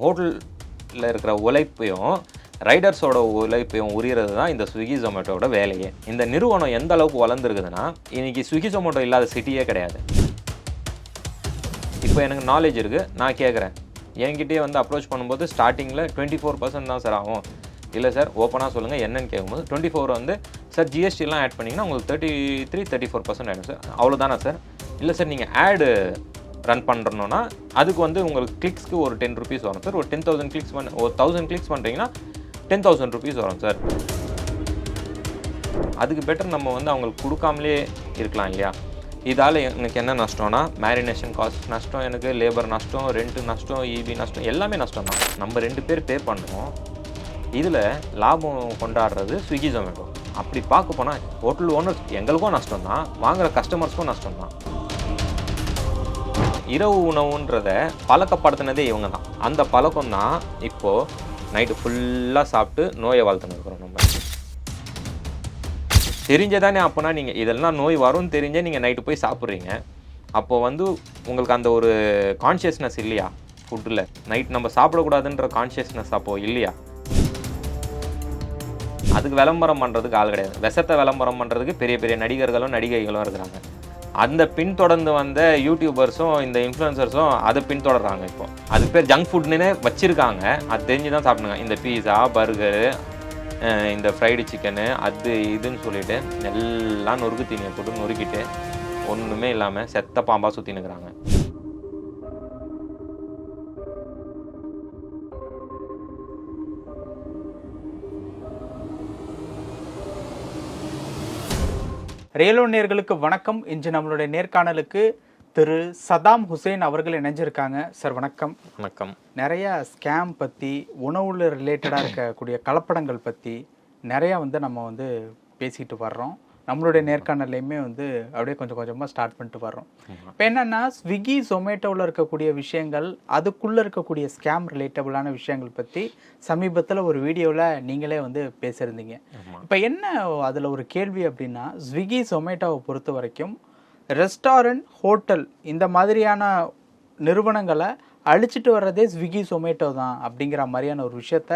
ஹோட்டலில் இருக்கிற உழைப்பையும் ரைடர்ஸோட உழைப்பையும் உரியறது தான் இந்த ஸ்விக்கி ஜொமேட்டோட வேலையே. இந்த நிறுவனம் எந்த அளவுக்கு வளர்ந்துருக்குதுன்னா இன்றைக்கி ஸ்விக்கி ஜொமேட்டோ இல்லாத சிட்டியே கிடையாது. இப்போ எனக்கு நாலேஜ் இருக்குது நான் கேட்குறேன் என்கிட்டயே வந்து அப்ரோச் பண்ணும்போது ஸ்டார்டிங்கில் டுவெண்ட்டி ஃபோர் பர்சன்ட் தான் சார் ஆகும். இல்லை சார் ஓப்பனாக சொல்லுங்கள் என்னன்னு கேட்கும்போது டுவெண்ட்டி ஃபோர் வந்து சார் ஜிஎஸ்டிலாம் ஆட் பண்ணிங்கன்னா உங்களுக்கு thirty three thirty four percent ஆகிடும் சார் அவ்வளோதானா சார் இல்லை சார் நீங்கள் ஆடு ரன் பண்ணுறணுன்னா அதுக்கு வந்து உங்களுக்கு கிளிக்ஸ்க்கு ஒரு டென் ருபீஸ் வரும் சார் ஒரு டென் தௌசண்ட் கிளிக்ஸ் பண்ண ஒரு தௌசண்ட் கிளிக்ஸ் பண்ணுறீங்கன்னா டென் தௌசண்ட் ருபீஸ் வரும் சார் அதுக்கு பெட்டர் நம்ம வந்து அவங்களுக்கு கொடுக்காமலே இருக்கலாம் இல்லையா? இதால் எனக்கு என்ன நஷ்டம்னா மேரினேஷன் காஸ்ட் நஷ்டம் எனக்கு லேபர் நஷ்டம் ரெண்ட்டு நஷ்டம் இபி நஷ்டம் எல்லாமே நஷ்டம் தான். நம்ம ரெண்டு பேர் பே பண்ணுவோம். இதில் லாபம் கொண்டாடுறது ஸ்விக்கி ஜொமேட்டோ அப்படி பார்க்க போனால் ஹோட்டல் ஓனர்ஸ் எங்களுக்கும் நஷ்டம் தான் வாங்குகிற கஸ்டமர்ஸ்க்கும் நஷ்டம் தான். இரவு உணவுன்றதை பழக்கப்படுத்தினதே இவங்க தான் அந்த பழக்கம் தான் இப்போது நைட்டு ஃபுல்லாக சாப்பிட்டு நோயை வளர்த்துன்னு இருக்கிறோம் நம்ம. தெரிஞ்சதானே அப்போனா நீங்கள் இதெல்லாம் நோய் வரும்னு தெரிஞ்சே நீங்கள் நைட்டு போய் சாப்பிட்றீங்க. அப்போது வந்து உங்களுக்கு அந்த ஒரு கான்ஷியஸ்னஸ் இல்லையா? ஃபுட்டில் நைட் நம்ம சாப்பிடக்கூடாதுன்ற கான்ஷியஸ்னஸ் அப்போ இல்லையா? அதுக்கு விளம்பரம் பண்ணுறதுக்கு ஆள் கிடையாது. விஷத்தை விளம்பரம் பண்ணுறதுக்கு பெரிய பெரிய நடிகர்களும் நடிகைகளும் இருக்கிறாங்க. அந்த பின்தொடர்ந்து வந்த யூடியூபர்ஸும் இந்த இன்ஃப்ளூயன்சர்ஸும் அதை பின்தொடர்றாங்க இப்போ. அது பேர் ஜங்க் ஃபுட்னு வச்சுருக்காங்க. அது தெரிஞ்சு தான் சாப்பிடுங்க. இந்த பீஸா பர்கரு இந்த ஃப்ரைடு சிக்கனு அது இதுன்னு சொல்லிட்டு எல்லாம் நொறுக்கு தீனியை போட்டு நொறுக்கிட்டு ஒன்றுமே இல்லாமல் செத்த பாம்பாக சுற்றினுக்கிறாங்க ரேலோ நேர்களுக்கு வணக்கம். இன்று நம்மளுடைய நேர்காணலுக்கு திரு சதாம் ஹுசைன் அவர்கள் இணைஞ்சிருக்காங்க. சார் வணக்கம். வணக்கம். நிறைய ஸ்கேம் பற்றி உணவுல ரிலேட்டடாக இருக்கக்கூடிய கலப்படங்கள் பற்றி நிறையா வந்து நம்ம வந்து பேசிட்டு வர்றோம். நம்மளுடைய நேர்காணல்லையுமே வந்து அப்படியே கொஞ்சம் கொஞ்சமாக ஸ்டார்ட் பண்ணிட்டு வர்றோம். இப்போ என்னன்னா ஸ்விக்கி ஜொமேட்டோவில் இருக்கக்கூடிய விஷயங்கள் அதுக்குள்ளே இருக்கக்கூடிய ஸ்கேம் ரிலேட்டபிளான விஷயங்கள் பற்றி சமீபத்தில் ஒரு வீடியோவில் நீங்களே வந்து பேசியிருந்தீங்க. இப்போ என்ன அதில் ஒரு கேள்வி அப்படின்னா ஸ்விக்கி ஜொமேட்டோவை பொறுத்த வரைக்கும் ரெஸ்டாரண்ட் ஹோட்டல் இந்த மாதிரியான நிறுவனங்களை அழிச்சிட்டு வர்றதே ஸ்விக்கி ஜொமேட்டோ தான் அப்படிங்கிற மாதிரியான ஒரு விஷயத்த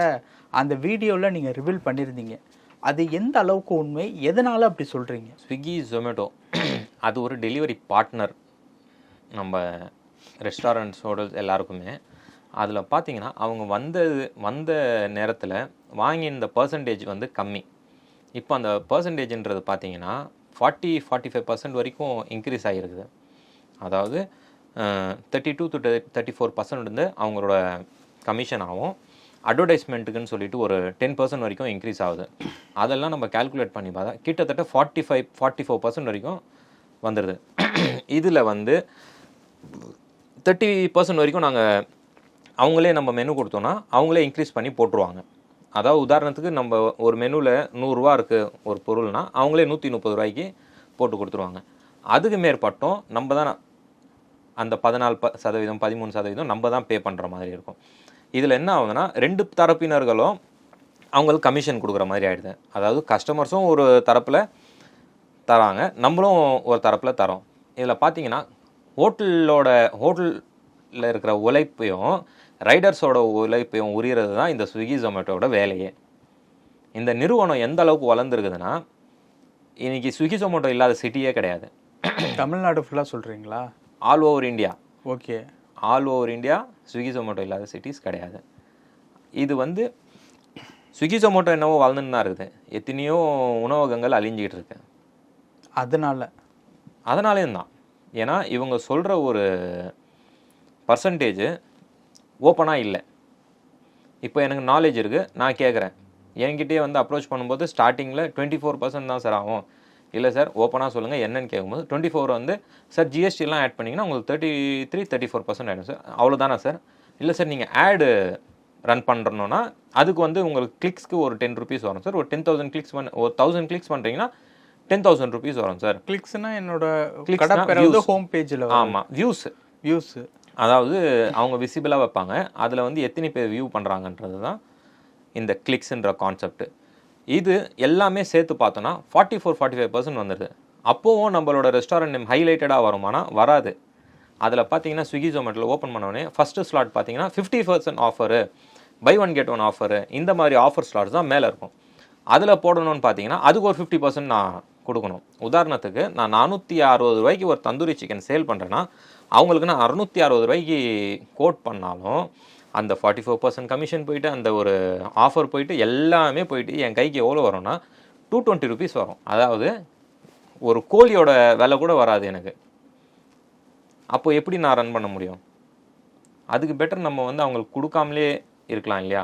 அந்த வீடியோவில் நீங்கள் ரிவீல் பண்ணியிருந்தீங்க. அது எந்த அளவுக்கு உண்மை? எதனால் அப்படி சொல்கிறீங்க ஸ்விக்கி ஜொமேட்டோ அது ஒரு டெலிவரி பார்ட்னர் நம்ம ரெஸ்டாரண்ட்ஸ் ஹோட்டல்ஸ் எல்லாருக்குமே. அதில் பார்த்தீங்கன்னா அவங்க வந்தது வந்த நேரத்தில் வாங்கியிருந்த பர்சன்டேஜ் வந்து கம்மி. இப்போ அந்த பர்சன்டேஜ்ன்றது பார்த்தீங்கன்னா ஃபார்ட்டி ஃபார்ட்டி ஃபைவ் பர்சன்ட் வரைக்கும் இன்க்ரீஸ் ஆகிருக்குது அதாவது thirty two to thirty four percent வந்து அவங்களோட கமிஷன் ஆகும். அட்வர்டைஸ்மெண்ட்டுக்குன்னு சொல்லிட்டு ஒரு டென் பர்சன்ட் வரைக்கும் இன்க்ரீஸ் ஆகுது. அதெல்லாம் நம்ம கால்குலேட் பண்ணி பார்த்தா கிட்டத்தட்ட forty five forty four percent வரைக்கும் வந்துடுது இதில் வந்து தேர்ட்டி பர்சன்ட் வரைக்கும் நாங்கள் அவங்களே நம்ம மெனு கொடுத்தோன்னா அவங்களே இன்க்ரீஸ் பண்ணி போட்டுருவாங்க. அதாவது உதாரணத்துக்கு நம்ம ஒரு மெனுவில் நூறுரூவா இருக்குது ஒரு பொருள்னால் அவங்களே நூற்றி முப்பது ரூபாய்க்கு போட்டு கொடுத்துருவாங்க. அதுக்கு மேற்பட்டும் நம்ம தான் அந்த பதினாலு ப சதவீதம் பதிமூணு சதவீதம் நம்ம தான் பே பண்ணுற மாதிரி இருக்கும். இதில் என்ன ஆகுதுன்னா ரெண்டு தரப்பினர்களும் அவங்களுக்கு கமிஷன் கொடுக்குற மாதிரி ஆகிடுது அதாவது கஸ்டமர்ஸும் ஒரு தரப்பில் தராங்க நம்மளும் ஒரு தரப்பில் தரோம். இதில் பார்த்தீங்கன்னா ஹோட்டலோட ஹோட்டலில் இருக்கிற உழைப்பையும் ரைடர்ஸோட உழைப்பையும் உரியறது தான் இந்த ஸ்விக்கி ஜொமேட்டோட வேலையே. இந்த நிறுவனம் எந்த அளவுக்கு வளர்ந்துருக்குதுன்னா இன்னைக்கு ஸ்விக்கி ஜொமேட்டோ இல்லாத சிட்டியே கிடையாது. தமிழ்நாடு ஃபுல்லாக சொல்கிறீங்களா all over India okay all over India Swiggy Zomato இல்லாத சிட்டிஸ் கிடையாது. இது வந்து ஸ்விக்கி ஜொமேட்டோ என்னவோ வளர்ந்துன்னு தான் இருக்குது. எத்தனையோ உணவகங்கள் அழிஞ்சிக்கிட்டு இருக்கு. அதனால. அதனாலேயும் தான். ஏன்னா இவங்க சொல்கிற ஒரு பர்சன்டேஜ் ஓப்பனாக இல்லை. இப்போ எனக்கு நாலேஜ் இருக்குது நான் கேட்குறேன். என்கிட்டயே வந்து அப்ரோச் பண்ணும்போது ஸ்டார்டிங்கில் டுவெண்ட்டி ஃபோர் பர்சன்ட் தான் சார் ஆகும். இல்லை சார் ஓப்பனாக சொல்லுங்கள் என்னன்னு கேட்கும்போது டுவெண்ட்டி ஃபோர் வந்து சார் ஜிஎஸ்டிலாம் ஆட் பண்ணிங்கன்னா உங்களுக்கு thirty three thirty four percent ஆகிடும் சார். அவ்வளோதானா சார்? இல்லை சார் நீங்கள் ஆடு ரன் பண்ணுறணுன்னா அதுக்கு வந்து உங்களுக்கு கிளிக்ஸ்க்கு ஒரு டென் ருபீஸ் வரும் சார். ஒரு டென் தௌசண்ட் கிளிக்ஸ் பண்ண ஒரு தௌசண்ட் கிளிக்ஸ் பண்ணுறீங்கன்னா டென் தௌசண்ட் ருபீஸ் வரும் சார். கிளிக்ஸ்னா என்னோட views. ஹோம் பேஜில் ஆமாம் வியூஸ் வியூஸ் அதாவது அவங்க விசிபிளாக வைப்பாங்க. அதில் வந்து எத்தனை பேர் வியூ பண்ணுறாங்கன்றது தான் இந்த கிளிக்ஸ்ன்ற கான்செப்ட் இது எல்லாமே சேர்த்து பார்த்தோன்னா forty four forty five percent வந்துடுது அப்போவும் நம்மளோட ரெஸ்டாரண்ட் நேம் ஹைலைட்டடாக வருமானா வராது. அதில் பார்த்தீங்கன்னா ஸ்விக்கி ஜொமேட்டோவில் ஓப்பன் பண்ணோடனே ஃபஸ்ட்டு ஸ்லாட் பார்த்தீங்கன்னா fifty percent offer buy one get one offer இந்த மாதிரி ஆஃபர் ஸ்லாட்ஸ் தான் மேலே இருக்கும். அதில் போடணும்னு பார்த்தீங்கன்னா அதுக்கு ஒரு ஃபிஃப்டி பர்சன்ட் நான் கொடுக்கணும். உதாரணத்துக்கு நான் நானூற்றி அறுபது ரூபாய்க்கு ஒரு தந்தூரி சிக்கன் சேல் பண்ணுறேன்னா அவங்களுக்கு நான் அறுநூற்றி அறுபது ரூபாய்க்கு கோட் பண்ணாலும் அந்த ஃபார்ட்டி ஃபோர் பர்சன்ட் கமிஷன் போயிட்டு அந்த ஒரு ஆஃபர் போயிட்டு எல்லாமே போயிட்டு என் கைக்கு எவ்வளோ வரும்னா டூ டுவெண்ட்டி ருபீஸ் வரும். அதாவது ஒரு கோழியோட விலை கூட வராது எனக்கு. அப்போ எப்படி நான் ரன் பண்ண முடியும்? அதுக்கு பெட்டர் நம்ம வந்து அவங்களுக்கு கொடுக்காமலே இருக்கலாம் இல்லையா?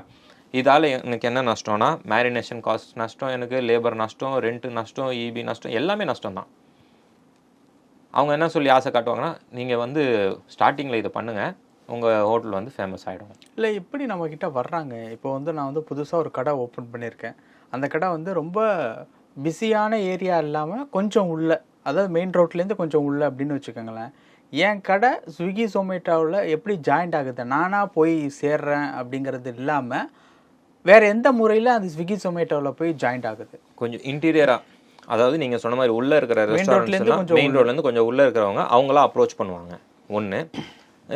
இதால் எனக்கு என்ன நஷ்டம்னா மேரினேஷன் காஸ்ட் நஷ்டம் எனக்கு லேபர் நஷ்டம் ரெண்ட்டு நஷ்டம் இபி நஷ்டம் எல்லாமே நஷ்டம் தான் அவங்க என்ன சொல்லி ஆசை காட்டுவாங்கன்னா நீங்கள் வந்து ஸ்டார்டிங்கில் இதை பண்ணுங்கள் உங்கள் ஹோட்டல் வந்து ஃபேமஸ் ஆகிடும் இல்லை எப்படி நம்ம கிட்ட வர்றாங்க? இப்போ வந்து நான் வந்து புதுசாக ஒரு கடை ஓப்பன் பண்ணியிருக்கேன். அந்த கடை வந்து ரொம்ப பிஸியான ஏரியா இல்லாமல் கொஞ்சம் உள்ள அதாவது மெயின் ரோட்லேருந்து கொஞ்சம் உள்ள அப்படின்னு வச்சுக்கோங்களேன். என் கடை ஸ்விக்கி ஜொமேட்டோவில் எப்படி ஜாயிண்ட் ஆகுது? நானாக போய் சேர்றேன் அப்படிங்கிறது இல்லாமல் வேற எந்த முறையில் அந்த ஸ்விக்கி ஜொமேட்டோவில் போய் ஜாயிண்ட் ஆகுது? கொஞ்சம் இன்டீரியராக அதாவது நீங்கள் சொன்ன மாதிரி உள்ளே இருக்கிற roadல ரெஸ்டாரண்ட்ஸ் இருந்து எல்லாம் கொஞ்சம் மெயின் ரோட்லேருந்து கொஞ்சம் உள்ளே இருக்கிறவங்க அவங்களாம் அப்ரோச் பண்ணுவாங்க. ஒன்று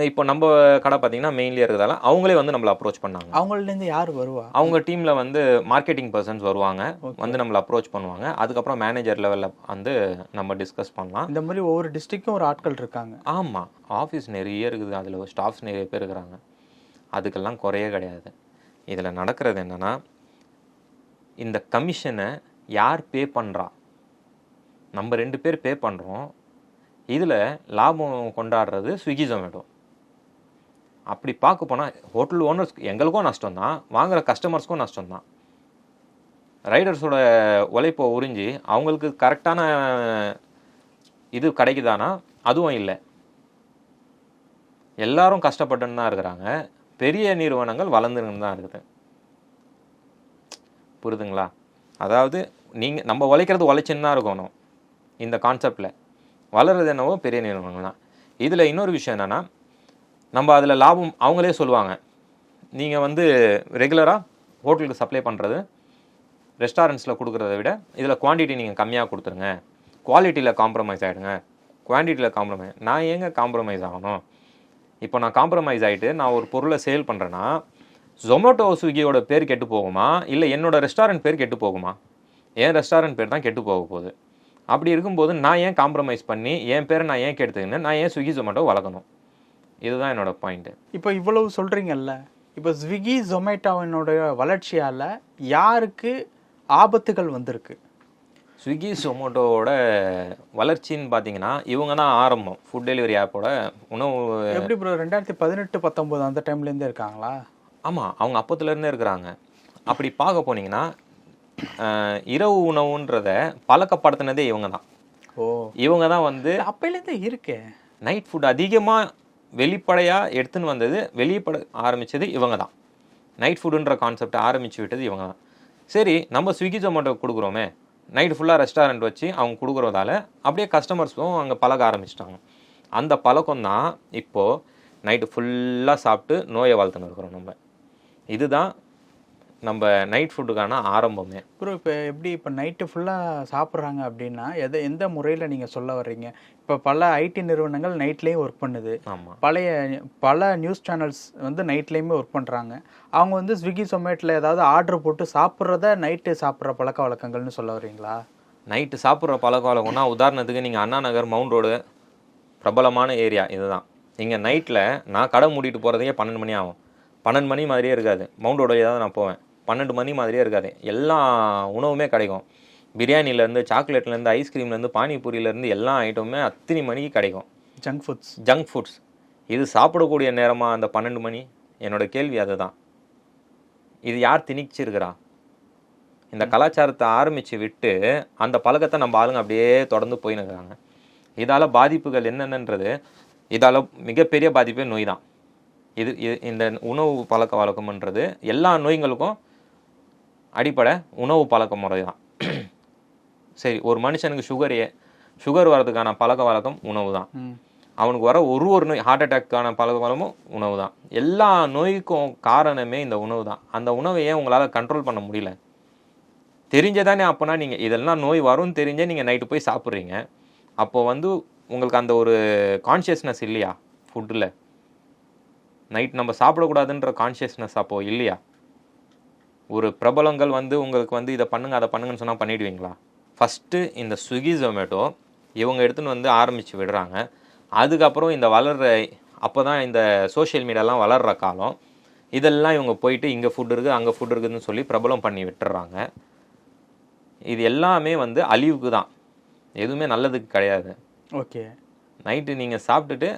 இப்போ நம்ம கடை பார்த்தீங்கன்னா மெயின்லேயே இருக்கிறதால அவங்களே வந்து நம்மளை அப்ரோச் பண்ணாங்க. அவங்கள்லேருந்து யார் வருவா? அவங்க டீம்ல வந்து மார்க்கெட்டிங் பர்சன்ஸ் வருவாங்க. வந்து நம்மளை அப்ரோச் பண்ணுவாங்க. அதுக்கப்புறம் மேனேஜர் லெவலில் வந்து நம்ம டிஸ்கஸ் பண்ணலாம். இந்த மாதிரி ஒவ்வொரு டிஸ்ட்ரிக்டும் ஒரு ஆட்கள் இருக்காங்க. ஆமாம் ஆஃபீஸ் நிறைய இருக்குது. அதில் ஸ்டாஃப்ஸ் நிறைய பேர் இருக்கிறாங்க. அதுக்கெல்லாம் குறையே கிடையாது. இதில் நடக்கிறது என்னன்னா இந்த கமிஷனை யார் பே பண்ணுறா நம்ம ரெண்டு பேர் பே பண்ணுறோம் இதில் லாபம் கொண்டாடுறது ஸ்விக்கி ஜொமேட்டோ அப்படி பார்க்க போனால் ஹோட்டல் ஓனர்ஸ் எங்களுக்கும் நஷ்டம் தான் வாங்குகிற கஸ்டமர்ஸ்க்கும் நஷ்டம் தான் ரைடர்ஸோட உழைப்பை உறிஞ்சி அவங்களுக்கு கரெக்டான இது கிடைக்குதானா? அதுவும் இல்லை. எல்லாரும் கஷ்டப்பட்டுன்னு தான் இருக்கிறாங்க. பெரிய நிறுவனங்கள் வளர்ந்துன்னு தான் இருக்குது. புரிதுங்களா? அதாவது நீங்கள் நம்ம உழைக்கிறது உழைச்சின்னு தான் இருக்கணும். இந்த கான்செப்டில் வளர்றது என்னவோ பெரிய நிறுவனங்கள் தான் இதில் இன்னொரு விஷயம் என்னென்னா நம்ம அதில் லாபம் அவங்களே சொல்லுவாங்க. நீங்கள் வந்து ரெகுலராக ஹோட்டலுக்கு சப்ளை பண்ணுறது ரெஸ்டாரண்ட்ஸில் கொடுக்குறத விட இதில் குவான்டிட்டி நீங்கள் கம்மியாக கொடுத்துருங்க. குவாலிட்டியில் காம்ப்ரமைஸ் ஆகிடுங்க குவான்டிட்டியில் காம்ப்ரமைஸ் நான் ஏங்க காம்ப்ரமைஸ் ஆகணும்? இப்போ நான் காம்ப்ரமைஸ் ஆகிட்டு நான் ஒரு பொருளை சேல் பண்ணுறேன்னா ஜொமேட்டோ ஸ்விக்கியோட பேர் கெட்டு போகுமா? இல்லை என்னோட ரெஸ்டாரண்ட் பேர் கெட்டு போகுமா? என் ரெஸ்டாரண்ட் பேர் தான் கெட்டு போக போகுது. அப்படி இருக்கும்போது நான் ஏன் காம்ப்ரமைஸ் பண்ணி என் பேரை நான் ஏன் கெடுத்துக்கின்னு நான் ஏன் ஸ்விக்கி ஜொமேட்டோ வளர்க்கணும்? இதுதான் என்னோட பாயிண்ட்டு இப்போ இவ்வளவு சொல்றீங்கல்ல இப்போ ஸ்விக்கி ஜொமேட்டோவினோட வளர்ச்சியால யாருக்கு ஆபத்துகள் வந்திருக்கு? ஸ்விக்கி சொமோட்டோவோட வளர்ச்சின்னு பார்த்தீங்கன்னா இவங்க தான் ஆரம்பம். ஃபுட் டெலிவரி ஆப்போட உணவு எப்படி ப்ரோ ரெண்டாயிரத்தி பதினெட்டு பத்தொன்பது அந்த டைம்ல இருந்தே இருக்காங்களா? ஆமாம் அவங்க அப்பத்துலேருந்தே இருக்கிறாங்க. அப்படி பார்க்க போனீங்கன்னா இரவு உணவுன்றத பழக்கப்படுத்தினதே இவங்க தான் ஓ. இவங்க தான் வந்து அப்பையிலேருந்தே இருக்கே. நைட் ஃபுட் அதிகமாக வெளிப்படையாக எடுத்துன்னு வந்தது வெளிப்பட ஆரம்பித்தது இவங்க தான் நைட் ஃபுட்டுன்ற கான்செப்ட் ஆரம்பித்து விட்டது இவங்க தான் சரி நம்ம ஸ்விக்கி ஜொமேட்டோ கொடுக்குறோமே. நைட் ஃபுல்லாக ரெஸ்டாரண்ட் வச்சு அவங்க கொடுக்குறதால அப்படியே கஸ்டமர்ஸும் அங்கே பழக ஆரம்பிச்சிட்டாங்க. அந்த பழக்கம் தான் இப்போது நைட்டு ஃபுல்லாக சாப்பிட்டு நோயை வாழ்த்துன்னு இருக்கிறோம் நம்ம. இதுதான் நம்ம நைட் ஃபுட்டுக்கான ஆரம்பமே. அப்புறம் இப்போ எப்படி இப்போ நைட்டு ஃபுல்லாக சாப்பிட்றாங்க அப்படின்னா எதை எந்த முறையில் நீங்கள் சொல்ல வர்றீங்க? இப்போ பல ஐடி நிறுவனங்கள் நைட்லேயும் ஒர்க் பண்ணுது. ஆமாம் பழைய பல நியூஸ் சேனல்ஸ் வந்து நைட்லேயுமே ஒர்க் பண்ணுறாங்க அவங்க வந்து ஸ்விக்கி சொமேட்டில் ஏதாவது ஆர்டர் போட்டு சாப்பிட்றத நைட்டு சாப்பிட்ற பழக்க வழக்கங்கள்னு சொல்ல வர்றீங்களா? நைட்டு சாப்பிட்ற பழக்க வழக்கம்னா உதாரணத்துக்கு நீங்கள் அண்ணா நகர் மவுண்ட் ரோடு பிரபலமான ஏரியா இதுதான். இங்கே நைட்டில் நான் கடை மூடிட்டு போகிறதுக்கே பன்னெண்டு மணி ஆகும். பன்னெண்டு மணி மாதிரியே இருக்காது. மவுண்ட் ரோடு தான் நான் போவேன். பன்னெண்டு மணி மாதிரியே இருக்காது. எல்லா உணவுமே கிடைக்கும். பிரியாணிலேருந்து சாக்லேட்லேருந்து ஐஸ்கிரீம்லேருந்து பானிபூரியிலேருந்து எல்லா ஐட்டமுமே அத்தனை மணிக்கு கிடைக்கும். ஜங்க் ஃபுட்ஸ் ஜங்க் ஃபுட்ஸ் இது சாப்பிடக்கூடிய நேரமா அந்த பன்னெண்டு மணி? என்னோட கேள்வி அதுதான். இது யார் திணிச்சிருக்கிறா? இந்த கலாச்சாரத்தை ஆரம்பித்து விட்டு அந்த பழக்கத்தை நம்ம ஆளுங்க அப்படியே தொடர்ந்து போயின்னு இருக்கிறாங்க. இதால் பாதிப்புகள் என்னென்னன்றது இதால் மிகப்பெரிய பாதிப்பே நோய் தான். இது இது- இந்த உணவு பழக்க வழக்கம்ன்றது எல்லா நோய்களுக்கும் அடிப்படை உணவு பழக்க முறை தான். சரி ஒரு மனுஷனுக்கு சுகரே சுகர் வர்றதுக்கான பழக்க வழக்கம் உணவு தான் அவனுக்கு வர ஒரு ஒரு நோய் ஹார்ட் அட்டாக்கான பழக்க வளமும் உணவு தான் எல்லா நோய்க்கும் காரணமே இந்த உணவு தான் அந்த உணவை ஏன் உங்களால் கண்ட்ரோல் பண்ண முடியல? தெரிஞ்சதானே அப்போனா நீங்கள் இதெல்லாம் நோய் வரும்னு தெரிஞ்சே நீங்கள் நைட்டு போய் சாப்பிட்றீங்க. அப்போ வந்து உங்களுக்கு அந்த ஒரு கான்ஷியஸ்னஸ் இல்லையா? ஃபுட்டில் நைட் நம்ம சாப்பிடக்கூடாதுன்ற கான்ஷியஸ்னஸ் அப்போ இல்லையா? ஒரு பிரபலங்கள் வந்து உங்களுக்கு வந்து இதை பண்ணுங்க அதை பண்ணுங்கன்னு சொன்னால் பண்ணிடுவீங்களா? ஃபஸ்ட்டு இந்த ஸ்விக்கி ஜொமேட்டோ இவங்க எடுத்துன்னு வந்து ஆரம்பித்து விடுறாங்க. அதுக்கப்புறம் இந்த வளர்ற அப்போ தான் இந்த சோஷியல் மீடியாலாம் வளர்ற காலம். இதெல்லாம் இவங்க போயிட்டு இங்கே ஃபுட் இருக்குது அங்கே ஃபுட் இருக்குதுன்னு சொல்லி பிரபலம் பண்ணி விட்டுறாங்க. இது எல்லாமே வந்து அழிவுக்கு தான். எதுவுமே நல்லதுக்கு கிடையாது. ஓகே. நைட்டு நீங்கள் சாப்பிட்டுட்டு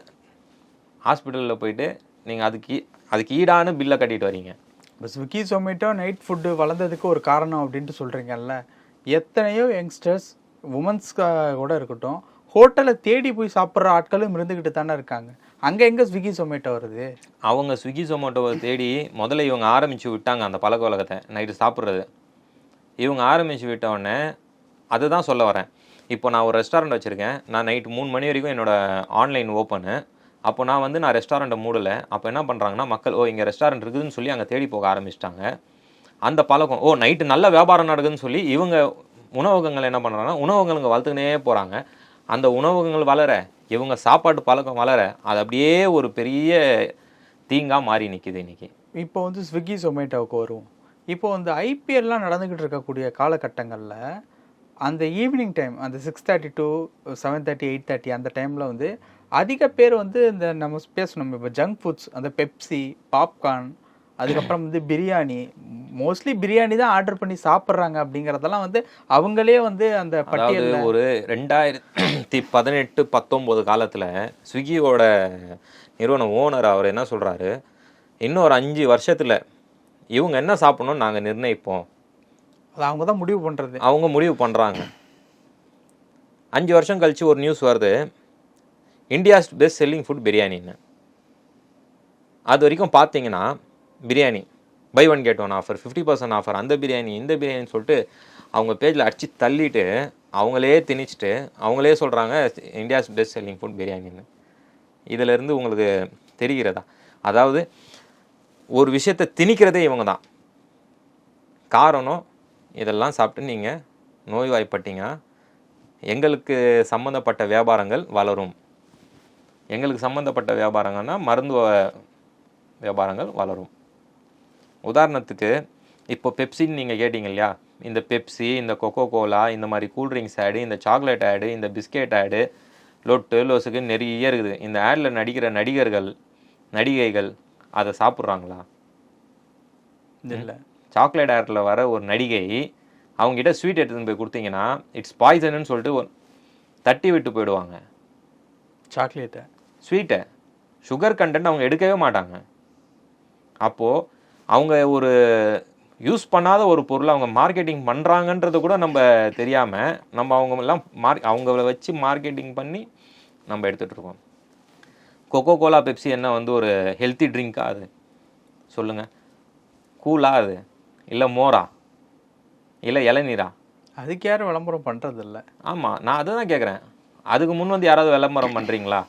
ஹாஸ்பிட்டலில் போயிட்டு நீங்கள் அதுக்கு அதுக்கு ஈடான பில்லை கட்டிட்டு வரீங்க. இப்போ ஸ்விக்கி ஜொமேட்டோ நைட் ஃபுட்டு வளர்ந்ததுக்கு ஒரு காரணம் அப்படின்ட்டு சொல்கிறீங்கல்ல எத்தனையோ யங்ஸ்டர்ஸ் உமன்ஸ்க்காக கூட இருக்கட்டும் ஹோட்டலை தேடி போய் சாப்பிட்ற ஆட்களும் இருந்துக்கிட்டு தானே இருக்காங்க. அங்கே எங்கே ஸ்விக்கி ஜொமேட்டோ வருது? அவங்க ஸ்விக்கி ஜொமேட்டோவை தேடி முதல்ல இவங்க ஆரம்பித்து விட்டாங்க அந்த பழக்க வழக்கத்தை நைட்டு சாப்பிட்றது. இவங்க ஆரம்பித்து விட்ட அதுதான் சொல்ல வரேன். இப்போ நான் ஒரு ரெஸ்டாரண்ட் வச்சுருக்கேன். நான் நைட் மூணு மணி வரைக்கும் என்னோடய ஆன்லைன் ஓப்பனு அப்போ நான் வந்து நான் ரெஸ்டாரண்ட்டை மூடலை. அப்போ என்ன பண்ணுறாங்கன்னா மக்கள் ஓ இங்கே ரெஸ்டாரண்ட் இருக்குதுன்னு சொல்லி அங்கே தேடி போக ஆரம்பிச்சிட்டாங்க. அந்த பழக்கம். ஓ நைட்டு நல்ல வியாபாரம் நடக்குதுன்னு சொல்லி இவங்க உணவகங்கள் என்ன பண்ணுறாங்கன்னா உணவகங்களுக்கு வளர்த்துக்கினே போகிறாங்க அந்த உணவகங்கள் வளர இவங்க சாப்பாட்டு பழக்கம் வளர அது அப்படியே ஒரு பெரிய தீங்காக மாறி நிற்கிது இன்றைக்கி இப்போ வந்து ஸ்விக்கி ஜொமேட்டோவுக்கு வரும் இப்போ வந்து ஐபிஎல்லாம் நடந்துக்கிட்டு இருக்கக்கூடிய காலகட்டங்களில் அந்த ஈவினிங் டைம் அந்த six thirty to seven thirty eight thirty அந்த டைமில் வந்து அதிக பேர் வந்து இந்த நம்ம பேசணும். இப்போ ஜங்க் ஃபுட்ஸ் அந்த பெப்சி பாப்கார்ன் அதுக்கப்புறம் வந்து பிரியாணி. மோஸ்ட்லி பிரியாணி தான் ஆர்டர் பண்ணி சாப்பிட்றாங்க அப்படிங்கிறதெல்லாம் வந்து அவங்களே வந்து அந்த பட்டியலில் ஒரு ரெண்டாயிரத்தி பதினெட்டு பத்தொம்போது காலத்தில் ஸ்விக்கியோட நிறுவன ஓனர் அவர் என்ன சொல்கிறாரு இன்னும் ஒரு அஞ்சு வருஷத்தில் இவங்க என்ன சாப்பிடணும்னு நாங்கள் நிர்ணயிப்போம். அது அவங்க தான் முடிவு பண்ணுறது அவங்க முடிவு பண்ணுறாங்க அஞ்சு வருஷம் கழிச்சு ஒரு நியூஸ் வருது. இந்தியாஸ் பெஸ்ட் செல்லிங் ஃபுட் பிரியாணின்னு. அது வரைக்கும் பார்த்தீங்கன்னா biryani. Buy one get one offer fifty percent offer அந்த பிரியாணி இந்த பிரியாணின்னு சொல்லிட்டு அவங்க பேஜில் அடிச்சு தள்ளிட்டு அவங்களே திணிச்சிட்டு அவங்களே சொல்கிறாங்க இந்தியாஸ் பெஸ்ட் செல்லிங் ஃபுட் பிரியாணின்னு. இதிலேருந்து உங்களுக்கு தெரிகிறதா? அதாவது ஒரு விஷயத்தை திணிக்கிறதே இவங்க தான். காரணம் இதெல்லாம் சாப்பிட்டு நீங்கள் நோய்வாய்ப்பட்டீங்க. எங்களுக்கு சம்மந்தப்பட்ட வியாபாரங்கள் வளரும். எங்களுக்கு சம்மந்தப்பட்ட வியாபாரங்கள்னா மருந்து வியாபாரங்கள் வளரும். உதாரணத்துக்கு இப்போ பெப்சின்னு நீங்கள் கேட்டிங்க இல்லையா? இந்த பெப்சி இந்த கொக்கோ கோலா இந்த மாதிரி கூல்ட்ரிங்க்ஸ் ஆடு இந்த சாக்லேட் ஆடு இந்த பிஸ்கெட் ஆடு லொட்டு லோசுக்கு நிறைய இருக்குது. இந்த ஆடில் நடிக்கிற நடிகர்கள் நடிகைகள் அதை சாப்பிட்றாங்களா? இல்லை. சாக்லேட் ஆடில் வர ஒரு நடிகை அவங்ககிட்ட ஸ்வீட் எடுத்துன்னு போய் கொடுத்தீங்கன்னா இட்ஸ் பாய்சனுன்னு சொல்லிட்டு ஒரு தட்டி விட்டு போயிடுவாங்க. சாக்லேட்டை ஸ்வீட்டை சுகர் கண்டென்ட் அவங்க எடுக்கவே மாட்டாங்க. அப்போது அவங்க ஒரு யூஸ் பண்ணாத ஒரு பொருளை அவங்க மார்க்கெட்டிங் பண்ணுறாங்கன்றது கூட நம்ம தெரியாமல் நம்ம அவங்க எல்லாம் மார்க் அவங்கள வச்சு மார்க்கெட்டிங் பண்ணி நம்ம எடுத்துகிட்டு இருக்கோம். கொக்கோ கோலா பெப்சி என்ன வந்து ஒரு ஹெல்த்தி ட்ரிங்க்கா அது? சொல்லுங்கள் கூலா அது? இல்லை மோரா? இல்லை இளநீரா? அதுக்கு யாரும் விளம்பரம் பண்ணுறதில்ல ஆமாம் நான் அதுதான் கேட்குறேன் அதுக்கு முன் வந்து யாராவது விளம்பரம் பண்ணுறீங்களா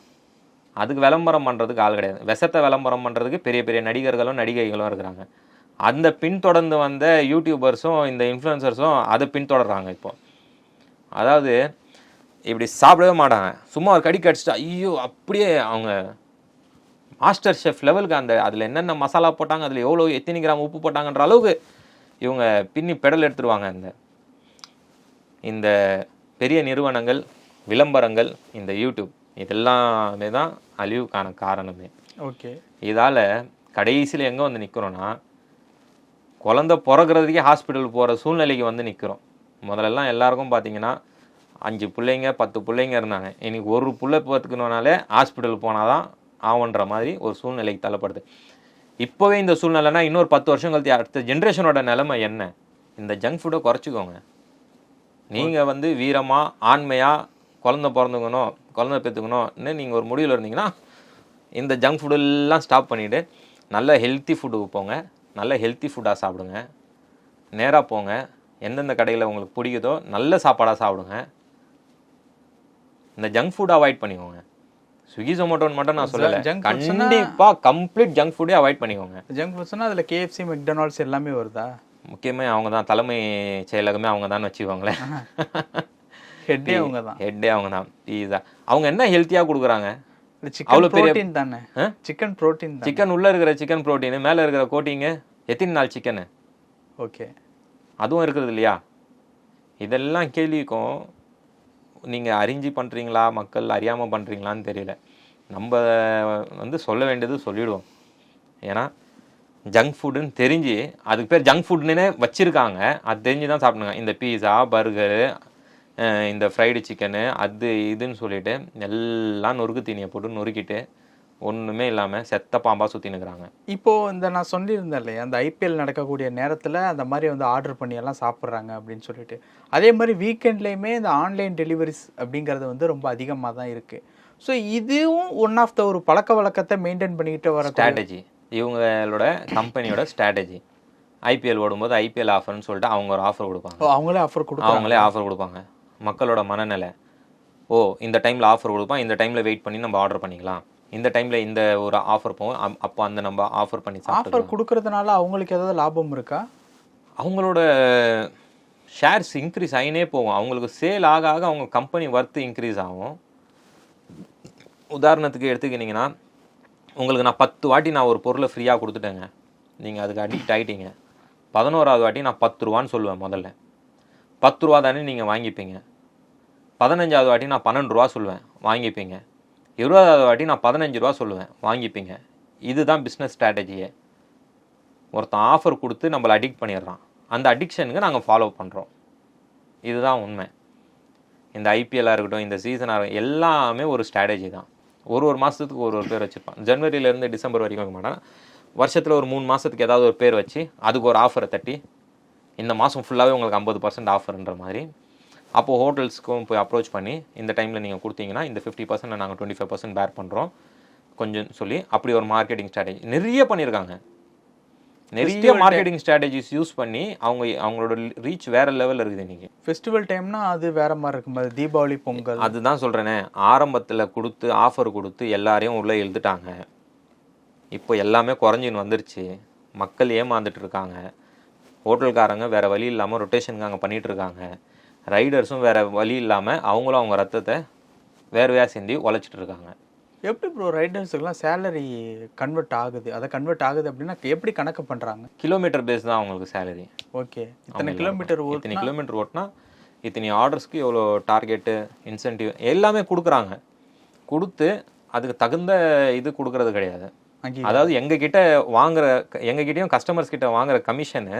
அதுக்கு விளம்பரம் பண்ணுறதுக்கு ஆள் கிடையாது. விஷத்தை விளம்பரம் பண்ணுறதுக்கு பெரிய பெரிய நடிகர்களும் நடிகைகளும் இருக்கிறாங்க. அந்த பின்தொடர்ந்து வந்த யூடியூபர்ஸும் இந்த இன்ஃப்ளூயன்சர்ஸும் அதை பின்தொடர்றாங்க இப்போ. அதாவது இப்படி சாப்பிடவே மாட்டாங்க. சும்மா ஒரு கடி கடிச்சிட்டா ஐயோ அப்படியே அவங்க மாஸ்டர் ஷெஃப் லெவலுக்கு அந்த அதில் என்னென்ன மசாலா போட்டாங்க அதில் எவ்வளோ எத்தனை கிராம் உப்பு போட்டாங்கன்ற அளவுக்கு இவங்க பின்னி பெடல் எடுத்துருவாங்க அந்த. இந்த பெரிய நிறுவனங்கள் விளம்பரங்கள் இந்த யூடியூப் இதெல்லாமே தான் அழிவுக்கான காரணமே. ஓகே. இதால் கடைசியில் எங்கே வந்து நிற்கிறோன்னா குழந்த பிறகுறதுக்கே ஹாஸ்பிட்டல் போகிற சூழ்நிலைக்கு வந்து நிற்கிறோம் முதல்லலாம் எல்லாருக்கும் பார்த்தீங்கன்னா அஞ்சு பிள்ளைங்க பத்து பிள்ளைங்க இருந்தாங்க. இன்னைக்கு ஒரு பிள்ளை பார்த்துக்கணுனாலே ஹாஸ்பிட்டல் போனால் தான் ஆகுன்ற மாதிரி ஒரு சூழ்நிலைக்கு தள்ளப்படுது. இப்போவே இந்த சூழ்நிலைனா இன்னொரு பத்து வருஷம் கழித்து அடுத்த ஜென்ரேஷனோட நிலைமை என்ன? இந்த ஜங்க் ஃபுட்டை குறைச்சிக்கோங்க. நீங்கள் வந்து வீரமாக ஆண்மையாக குழந்த பிறந்துக்கணும். குழந்தை பெற்றுக்கணும்னு நீங்கள் ஒரு முடிவில் இருந்தீங்கன்னா இந்த ஜங்க் ஃபுட்டெல்லாம் ஸ்டாப் பண்ணிவிட்டு நல்ல ஹெல்த்தி ஃபுட்டுக்கு போங்க. நல்ல ஹெல்த்தி ஃபுட்டாக சாப்பிடுங்க. நேராக போங்க. எந்தெந்த கடையில் உங்களுக்கு பிடிக்குதோ நல்ல சாப்பாடாக சாப்பிடுங்க. இந்த ஜங்க் ஃபுட் அவாய்ட் பண்ணிக்கோங்க. ஸ்விக்கி ஜொமேட்டோன்னு மட்டும் நான் சொல்லலை. கண்டிப்பாக கம்ப்ளீட் ஜங்க் ஃபுட்டே அவாய்ட் பண்ணிக்கோங்க. ஜங்க் ஃபுட்ஸ்னால் அதில் கேஎஃப்சி மெக்டொனால்ட்ஸ் எல்லாமே வருதா? முக்கியமாக அவங்க தான் தலைமை செயலகமே அவங்க தான் வச்சுக்கோங்களேன் ஹெட்டே அவங்க தான் ஹெட்டே அவங்க தான் பீஸா அவங்க என்ன ஹெல்த்தியாக கொடுக்குறாங்க? சிக்கன் அவ்வளோ பெரிய புரோட்டீன் தானே? சிக்கன் புரோட்டீன் சிக்கன் உள்ளே இருக்கிற சிக்கன் ப்ரோட்டீன் மேலே இருக்கிற கோட்டிங்கு எத்தனை நாள் சிக்கனு ஓகே அதுவும் இருக்குது இல்லையா? இதெல்லாம் கேள்விக்கும் நீங்கள் அறிஞ்சு பண்ணுறீங்களா மக்கள் அறியாமல் பண்ணுறீங்களான்னு தெரியல. நம்ம வந்து சொல்ல வேண்டியது சொல்லிடுவோம். ஏன்னா ஜங்க் ஃபுட்டுன்னு தெரிஞ்சு அதுக்கு பேர் ஜங்க் ஃபுட்னே வச்சுருக்காங்க. அது தெரிஞ்சு தான் சாப்பிடுங்க. இந்த பீஸா பர்கரு இந்த ஃப்ரைடு சிக்கனு அது இதுன்னு சொல்லிட்டு எல்லாம் நொறுக்கு தீனியை போட்டு நொறுக்கிட்டு ஒன்றுமே இல்லாமல் செத்த பாம்பாக சுற்றினுக்குறாங்க இப்போ இந்த நான் சொல்லியிருந்தேன் இல்லையா அந்த ஐபிஎல் நடக்கக்கூடிய நேரத்தில் அந்த மாதிரி வந்து ஆர்டர் பண்ணி எல்லாம் சாப்பிட்றாங்க அப்படின்னு சொல்லிட்டு. அதே மாதிரி வீக்கெண்ட்லேயுமே இந்த ஆன்லைன் டெலிவரிஸ் அப்படிங்கிறது வந்து ரொம்ப அதிகமாக தான் இருக்குது ஸோ இதுவும் ஒன் ஆஃப் த ஒரு பழக்க வழக்கத்தை மெயின்டைன் பண்ணிக்கிட்டு வர ஸ்ட்ராட்டஜி இவங்களோட கம்பெனியோட ஸ்ட்ராட்டஜி ஐபிஎல் ஓடும்போது ஐபிஎல் ஆஃபர்னு சொல்லிட்டு அவங்க ஒரு ஆஃபர் கொடுப்பாங்க. அவங்களே ஆஃபர் கொடுப்பாங்க அவங்களே ஆஃபர் கொடுப்பாங்க. மக்களோட மனநிலை. ஓ இந்த டைமில் ஆஃபர் கொடுப்பான் இந்த டைமில் வெயிட் பண்ணி நம்ம ஆர்டர் பண்ணிக்கலாம். இந்த டைமில் இந்த ஒரு ஆஃபர் அம்- அப்போ அந்த நம்ம ஆஃபர் பண்ணி ஆஃபர் கொடுக்கறதுனால அவங்களுக்கு ஏதாவது லாபம் இருக்கா? அவங்களோட ஷேர்ஸ் இன்க்ரீஸ் ஆகினே போகும். அவங்களுக்கு சேல் ஆக ஆக அவங்க கம்பெனி ஒர்த்து இன்க்ரீஸ் ஆகும். உதாரணத்துக்கு எடுத்துக்கிட்டிங்கன்னா உங்களுக்கு நான் பத்து வாட்டி நான் ஒரு பொருளை ஃப்ரீயாக கொடுத்துட்டேங்க. நீங்கள் அதுக்கு அடிக்ட் ஆகிட்டீங்க பதினோராவது வாட்டி நான் பத்து ரூபான்னு சொல்லுவேன் முதல்ல. பத்து ரூபா தானே நீங்கள் வாங்கிப்பீங்க. பதினஞ்சாவது வாட்டி நான் பன்னெண்டு ரூபா சொல்லுவேன் வாங்கிப்பீங்க. இருபதாவது வாட்டி நான் பதினஞ்சு ரூபா சொல்லுவேன் வாங்கிப்பீங்க. இதுதான் பிஸ்னஸ் ஸ்ட்ராட்டஜியே ஒருத்தன் ஆஃபர் கொடுத்து நம்மளை அடிக்ட் பண்ணிடுறான். அந்த அடிக்ஷனுக்கு நாங்கள் ஃபாலோ பண்ணுறோம் இதுதான் உண்மை. இந்த ஐபிஎல்லாக இருக்கட்டும் இந்த சீசனாக இருக்கட்டும் எல்லாமே ஒரு ஸ்ட்ராட்டஜி தான். ஒரு ஒரு மாதத்துக்கு ஒரு ஒரு பேர் வச்சுருப்பான் ஜனவரியிலேருந்து டிசம்பர் வரைக்கும் வைக்க மாட்டான். வருஷத்தில் ஒரு மூணு மாதத்துக்கு ஏதாவது ஒரு பேர் வச்சு அதுக்கு ஒரு ஆஃபரை தட்டி இந்த மாதம் ஃபுல்லாகவே உங்களுக்கு ஐம்பது பர்சன்ட் ஆஃபர்ன்ற மாதிரி அப்போது ஹோட்டல்ஸ்க்கும் போய் அப்ரோச் பண்ணி இந்த டைமில் நீங்கள் கொடுத்தீங்கன்னா இந்த ஃபிஃப்டி பர்சன்ட் நாங்கள் டுவெண்ட்டி ஃபைவ் பர்சன்ட் பேர் பண்ணுறோம் கொஞ்சம் சொல்லி அப்படி ஒரு மார்க்கெட்டிங் ஸ்ட்ராட்டஜி நிறைய பண்ணியிருக்காங்க. நிறைய மார்க்கெட்டிங் ஸ்ட்ராட்டஜிஸ் யூஸ் பண்ணி அவங்க அவங்களோட ரீச் வேற லெவலில் இருக்குது இன்னைக்கு. ஃபெஸ்டிவல் டைம்னா அது வேற மாதிரி இருக்கும். அது தீபாவளி பொங்கல். அதுதான் சொல்கிறேனே ஆரம்பத்தில் கொடுத்து ஆஃபர் கொடுத்து எல்லாரையும் உள்ளே இழுத்துட்டாங்க. இப்போ எல்லாமே குறைஞ்சின்னு வந்துருச்சு. மக்கள் ஏமாந்துட்டு இருக்காங்க. ஹோட்டல்காரங்க வேற வழி இல்லாமல் ரொட்டேஷனுக்கு அங்கே பண்ணிட்டு இருக்காங்க. ரைடர்ஸும் வேற வழி இல்லாமல் அவங்களும் அவங்க ரத்தத்தை வேர்வையாக சிந்தி உழைச்சிட்டு இருக்காங்க. எப்படி ப்ரோ ரைடர்ஸுக்கெல்லாம் சேலரி கன்வெர்ட் ஆகுது? அதை கன்வெர்ட் ஆகுது அப்படின்னா எப்படி கணக்கு பண்ணுறாங்க கிலோமீட்டர் பேஸ் தான் அவங்களுக்கு சேலரி ஓகே இத்தனை கிலோமீட்டர் இத்தனை கிலோமீட்டர் ஓட்டினா இத்தனை ஆர்டர்ஸ்க்கு எவ்வளோ டார்கெட்டு இன்சென்டிவ் எல்லாமே கொடுக்குறாங்க. கொடுத்து அதுக்கு தகுந்த இது கொடுக்கறது கிடையாது. அதாவது எங்ககிட்ட வாங்குற எங்ககிட்டயும் கஸ்டமர்ஸ் கிட்ட வாங்குற கமிஷனு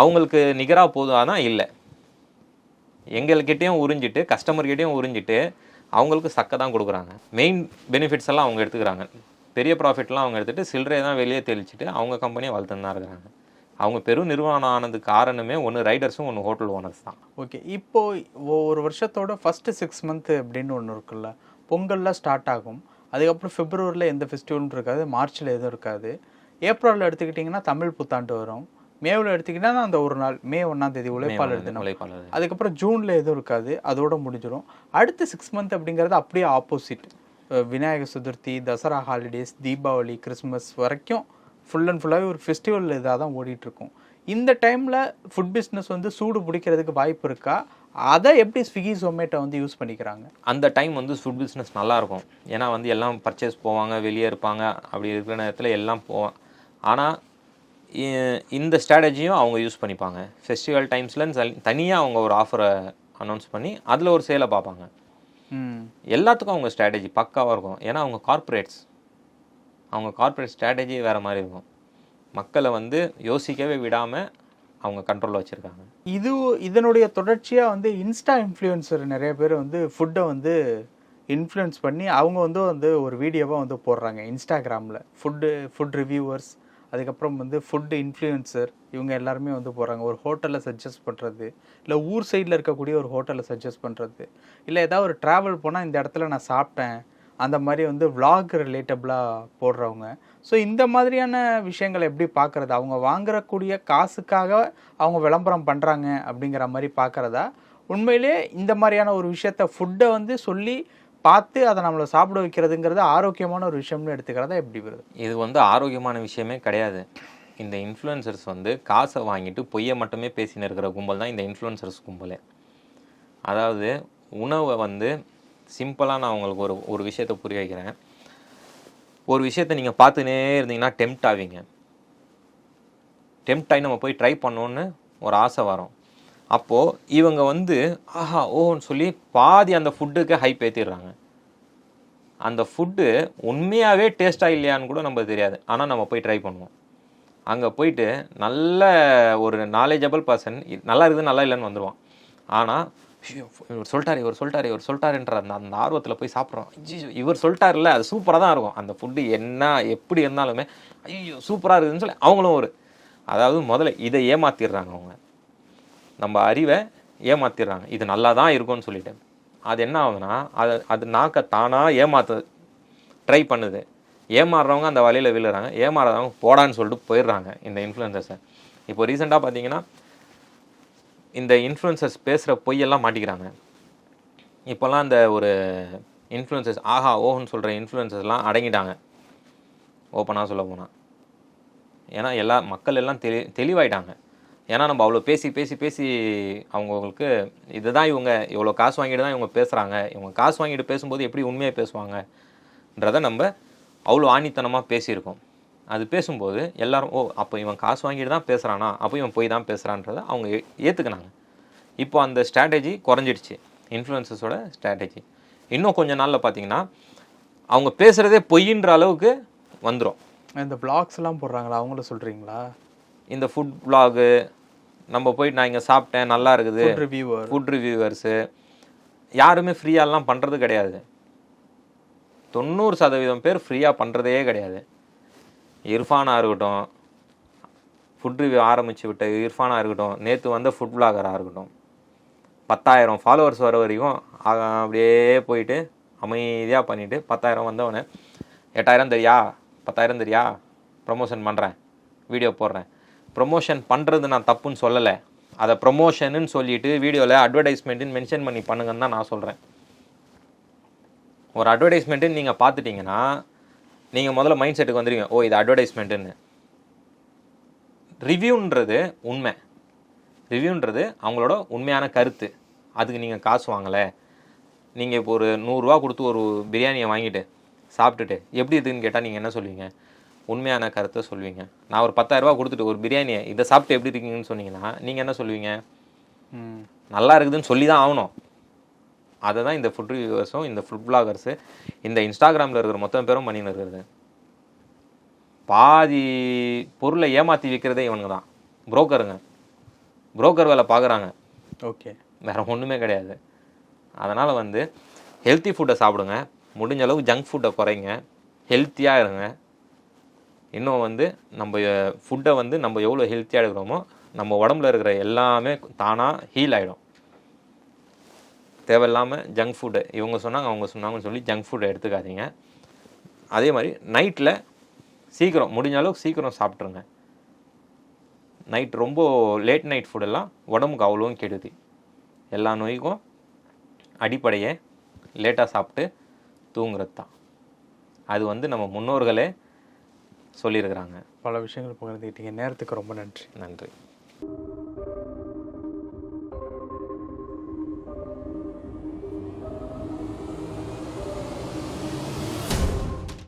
அவங்களுக்கு நிகராக போதும். இல்லை. எங்கள்கிட்டையும் உறிஞ்சிட்டு கஸ்டமர்கிட்டையும் உறிஞ்சிட்டு அவங்களுக்கு சக்கை தான் கொடுக்குறாங்க. மெயின் பெனிஃபிட்ஸ் எல்லாம் அவங்க எடுத்துக்கிறாங்க. பெரிய ப்ராஃபிட்லாம் அவங்க எடுத்துகிட்டு சில்லறையை தான் வெளியே தெளிச்சிட்டு அவங்க கம்பெனியை வளர்த்துன்னு தான் இருக்கிறாங்க அவங்க பெரும் நிறுவனம் ஆனதுக்கு காரணமே ஒன்று ரைடர்ஸும் ஒன்று ஹோட்டல் ஓனர்ஸ் தான். ஓகே இப்போது ஒ- ஒரு வருஷத்தோட ஃபஸ்ட்டு சிக்ஸ் மந்த்து அப்படின்னு ஒன்று இருக்குல்ல. பொங்கல்லாம் ஸ்டார்ட் ஆகும். அதுக்கப்புறம் பிப்ரவரியில் எந்த ஃபெஸ்டிவலும் இருக்காது. மார்ச்சில் எதுவும் இருக்காது. ஏப்ரலில் எடுத்துக்கிட்டிங்கன்னா தமிழ் புத்தாண்டு வரும். மேவில் எடுத்துக்கிட்டிங்கன்னா அந்த ஒரு நாள் மே ஒன்றாம் தேதி உழைப்பாளர் தினம். உழைப்பாளர். அதுக்கப்புறம் ஜூனில் எதுவும் இருக்காது அதோட முடிஞ்சிடும் அடுத்த சிக்ஸ் மந்த் அப்படிங்கிறது அப்படியே opposite Vinayagar Chaturthi Dussehra holidays Deepavali Christmas வரைக்கும் ஃபுல் அண்ட் ஃபுல்லாகவே ஒரு ஃபெஸ்டிவல் இதாக தான் ஓடிட்டு இருக்கும் இந்த டைமில் ஃபுட் பிஸ்னஸ் வந்து சூடு பிடிக்கிறதுக்கு வாய்ப்பு இருக்கா? அதை எப்படி ஸ்விக்கி ஜொமேட்டோ வந்து யூஸ் பண்ணிக்கிறாங்க? அந்த டைம் வந்து ஃபுட் பிஸ்னஸ் நல்லா இருக்கும் ஏன்னா வந்து எல்லாம் பர்ச்சேஸ் போவாங்க வெளியே இருப்பாங்க. அப்படி இருக்கிற நேரத்தில் எல்லாம் போவாங்க ஆனால் இந்த ஸ்ட்ராட்டஜியும் அவங்க யூஸ் பண்ணிப்பாங்க. ஃபெஸ்டிவல் டைம்ஸில் தனியாக அவங்க ஒரு ஆஃபரை அனௌன்ஸ் பண்ணி அதில் ஒரு சேலை பார்ப்பாங்க. எல்லாத்துக்கும் அவங்க ஸ்ட்ராட்டஜி பக்காவாக இருக்கும். ஏன்னா அவங்க கார்ப்பரேட்ஸ் அவங்க கார்ப்பரேட் ஸ்ட்ராட்டஜி வேறு மாதிரி இருக்கும். மக்களை வந்து யோசிக்கவே விடாமல் அவங்க கண்ட்ரோலில் வச்சுருக்காங்க. இது இதனுடைய தொடர்ச்சியாக வந்து இன்ஸ்டா இன்ஃப்ளூயன்சர் நிறைய பேர் வந்து ஃபுட்டை வந்து இன்ஃப்ளூயன்ஸ் பண்ணி அவங்க வந்து வந்து ஒரு வீடியோவாக வந்து போடுறாங்க இன்ஸ்டாகிராமில் ஃபுட்டு ஃபுட் ரிவ்யூவர்ஸ் அதுக்கப்புறம் வந்து ஃபுட்டு இன்ஃப்ளூயன்சர் இவங்க எல்லாருமே வந்து போடுறாங்க ஒரு ஹோட்டலில் சஜஸ்ட் பண்ணுறது இல்லை ஊர் சைடில் இருக்கக்கூடிய ஒரு ஹோட்டலில் சஜஸ்ட் பண்ணுறது இல்லை ஏதாவது ஒரு ட்ராவல் போனால் இந்த இடத்துல நான் சாப்பிட்டேன் அந்த மாதிரி வந்து vlog ரிலேட்டபிளாக போடுறவங்க. ஸோ இந்த மாதிரியான விஷயங்களை எப்படி பார்க்குறது அவங்க வாங்குறக்கூடிய காசுக்காக அவங்க விளம்பரம் பண்ணுறாங்க அப்படிங்கிற மாதிரி பார்க்குறதா உண்மையிலே இந்த மாதிரியான ஒரு விஷயத்த ஃபுட்டை வந்து சொல்லி பார்த்து அதை நம்மளை சாப்பிட வைக்கிறதுங்கிறது ஆரோக்கியமான ஒரு விஷயம்னு எடுத்துக்கிறதா எப்படி வருது? இது வந்து ஆரோக்கியமான விஷயமே கிடையாது. இந்த இன்ஃப்ளூயன்சர்ஸ் வந்து காசை வாங்கிட்டு பொய்யை மட்டுமே பேசின்னு இருக்கிற கும்பல் தான் இந்த இன்ஃப்ளூயன்சர்ஸ் கும்பலே. அதாவது உணவை வந்து சிம்பிளாக நான் உங்களுக்கு ஒரு ஒரு விஷயத்தை புரிய வைக்கிறேன். ஒரு விஷயத்தை நீங்கள் பார்த்துனே இருந்தீங்கன்னா டெம்ட் ஆவீங்க. டெம்ட் ஆகி நம்ம போய் ட்ரை பண்ணோன்னு ஒரு ஆசை வரும். அப்போது இவங்க வந்து ஆஹா ஓன்னு சொல்லி பாதி அந்த ஃபுட்டுக்கு ஹைப் ஏற்றிடுறாங்க அந்த ஃபுட்டு உண்மையாகவே டேஸ்ட்டாக இல்லையான்னு கூட நம்ம தெரியாது. ஆனால் நம்ம போய் ட்ரை பண்ணுவோம். அங்கே போயிட்டு நல்ல ஒரு நாலேஜபிள் பர்சன் நல்லா இருக்குது நல்லா இல்லைன்னு வந்துடுவான் ஆனால் இவர் சொல்லிட்டார் இவர் சொல்லிட்டாரு இவர் சொல்லிட்டாருன்ற அந்த அந்த ஆர்வத்தில் போய் சாப்பிட்றோம். ஐயோ இவர் சொல்லிட்டார்ல அது சூப்பராக தான் இருக்கும். அந்த ஃபுட்டு என்ன எப்படி இருந்தாலுமே ஐயோ சூப்பராக இருக்குதுன்னு சொல்லி அவங்களும் ஒரு அதாவது முதல்ல இதை ஏமாத்திடுறாங்க அவங்க. நம்ம அறிவை ஏமாத்திடுறாங்க. இது நல்லா தான் இருக்கும்னு சொல்லிட்டு. அது என்ன ஆகுதுன்னா அது அது நாக்க தானாக ஏமாத்து ட்ரை பண்ணுது. ஏமாறுறவங்க அந்த வழியில் விழுறாங்க. ஏமாறாதவங்க போடான்னு சொல்லிட்டு போயிடுறாங்க இந்த இன்ஃப்ளூயன்சர்ஸை இப்போ ரீசெண்டாக பார்த்தீங்கன்னா இந்த இன்ஃப்ளூயன்சர்ஸ் பேசுகிற பொய்யெல்லாம் மாட்டிக்கிறாங்க. இப்போல்லாம் அந்த ஒரு இன்ஃப்ளூயன்சர்ஸ் ஆஹா ஓஹன்னு சொல்கிற இன்ஃப்ளூயன்சர்ஸ்லாம் அடங்கிட்டாங்க. ஓப்பனாக சொல்ல போனால் ஏன்னா எல்லா மக்கள் எல்லாம் தெளி தெளிவாயிட்டாங்க. ஏன்னா நம்ம அவ்வளோ பேசி பேசி பேசி அவங்களுக்கு இதுதான் இவங்க இவ்வளோ காசு வாங்கிட்டு தான் இவங்க பேசுகிறாங்க இவங்க காசு வாங்கிட்டு பேசும்போது எப்படி உண்மையாக பேசுவாங்கன்றதை நம்ம அவ்வளோ ஆணித்தனமாக பேசியிருக்கோம். அது பேசும்போது எல்லாரும் ஓ அப்போ இவன் காசு வாங்கிட்டு தான் பேசுகிறானா அப்போ இவன் போய் தான் பேசுகிறான்றத அவங்க ஏற்றுக்கினாங்க இப்போ அந்த ஸ்ட்ராட்டஜி குறைஞ்சிடுச்சு. இன்ஃப்ளூயன்சஸோட ஸ்ட்ராட்டஜி இன்னும் கொஞ்ச நாளில் பார்த்தீங்கன்னா அவங்க பேசுகிறதே பொய்ன்ற அளவுக்கு வந்துடும் இந்த பிளாக்ஸ்லாம் போடுறாங்களா? அவங்கள சொல்கிறீங்களா இந்த ஃபுட் vlog நம்ம போயிட்டு நான் இங்கே சாப்பிட்டேன் நல்லா இருக்குது. ரிவ்யூவர் ஃபுட் ரிவ்யூவர்ஸு யாருமே ஃப்ரீயாலாம் பண்ணுறது கிடையாது. தொண்ணூறு சதவீதம் பேர் ஃப்ரீயாக பண்ணுறதே கிடையாது. இர்ஃபானாக இருக்கட்டும் ஃபுட் ரிவ்யூ ஆரம்பித்து விட்ட இர்ஃபானாக இருக்கட்டும் நேற்று வந்த ஃபுட் பிளாகராக இருக்கட்டும் பத்தாயிரம் ஃபாலோவர்ஸ் வர வரைக்கும் அப்படியே போயிட்டு அமைதியாக பண்ணிவிட்டு பத்தாயிரம் வந்தவொடனே எட்டாயிரம் தெரியா? பத்தாயிரம் தெரியா? ப்ரமோஷன் பண்ணுறேன் வீடியோ போடுறேன். ப்ரொமோஷன் பண்ணுறது நான் தப்புன்னு சொல்லலை. அதை ப்ரொமோஷனுன்னு சொல்லிட்டு வீடியோவில் அட்வர்டைஸ்மெண்ட்டுன்னு மென்ஷன் பண்ணி பண்ணுங்கன்னு தான் நான் சொல்கிறேன் ஒரு அட்வர்டைஸ்மெண்ட்டுன்னு நீங்கள் பார்த்துட்டிங்கன்னா நீங்கள் முதல்ல மைண்ட் செட்டுக்கு வந்துடுவீங்க ஓ இது அட்வர்டைஸ்மெண்ட்டுன்னு ரிவ்யூன்றது உண்மை. ரிவ்யூன்றது அவங்களோட உண்மையான கருத்து. அதுக்கு நீங்கள் காசு வாங்கலை. நீங்கள் இப்போ ஒரு நூறுரூவா கொடுத்து ஒரு பிரியாணியை வாங்கிட்டு சாப்பிட்டுட்டு எப்படி இருக்குதுன்னு கேட்டால் நீங்கள் என்ன சொல்லுவீங்க உண்மையான கருத்தை சொல்லுவீங்க நான் ஒரு பத்தாயிரரூபா கொடுத்துட்டு ஒரு பிரியாணியை இதை சாப்பிட்டு எப்படி இருக்கீங்கன்னு சொன்னீங்கன்னா நீங்கள் என்ன சொல்லுவீங்க? நல்லா இருக்குதுன்னு சொல்லி தான் ஆகணும். அதை தான் இந்த ஃபுட் ரிவ்யூவர்ஸும் இந்த ஃபுட் பிளாகர்ஸு இந்த இன்ஸ்டாகிராமில் இருக்கிற மொத்தம் பேரும் பண்ணின்னு இருக்கிறது. பாதி பொருளை ஏமாற்றி விற்கிறதே இவனுங்க தான். புரோக்கருங்க. புரோக்கர் வேலை பார்க்குறாங்க. ஓகே. வேற ஒன்றுமே கிடையாது. அதனால் வந்து ஹெல்த்தி ஃபுட்டை சாப்பிடுங்க. முடிஞ்ச அளவுக்கு ஜங்க் ஃபுட்டை குறைங்க. ஹெல்த்தியாக இருங்க. இன்னும் வந்து நம்ம ஃபுட்டை வந்து நம்ம எவ்வளோ ஹெல்த்தியாக எடுக்கிறோமோ நம்ம உடம்புல இருக்கிற எல்லாமே தானாக ஹீல் ஆகிடும் தேவையில்லாமல் ஜங்க் ஃபுட்டு இவங்க சொன்னாங்க அவங்க சொன்னாங்கன்னு சொல்லி ஜங்க் ஃபுட்டை எடுத்துக்காதீங்க. அதே மாதிரி நைட்டில் சீக்கிரம் முடிஞ்ச அளவுக்கு சீக்கிரம் சாப்பிட்ருங்க நைட் ரொம்ப லேட் நைட் ஃபுட்டெல்லாம் உடம்புக்கு அவ்வளோவும் கெடுது. எல்லா நோய்க்கும் அடிப்படையே லேட்டாக சாப்பிட்டு தூங்குறது தான் அது வந்து நம்ம முன்னோர்களே சொல்லியிருக்கிறாங்க. பல விஷயங்கள் பகிர்ந்துக்கிட்டீங்க நேரத்துக்கு ரொம்ப நன்றி. நன்றி.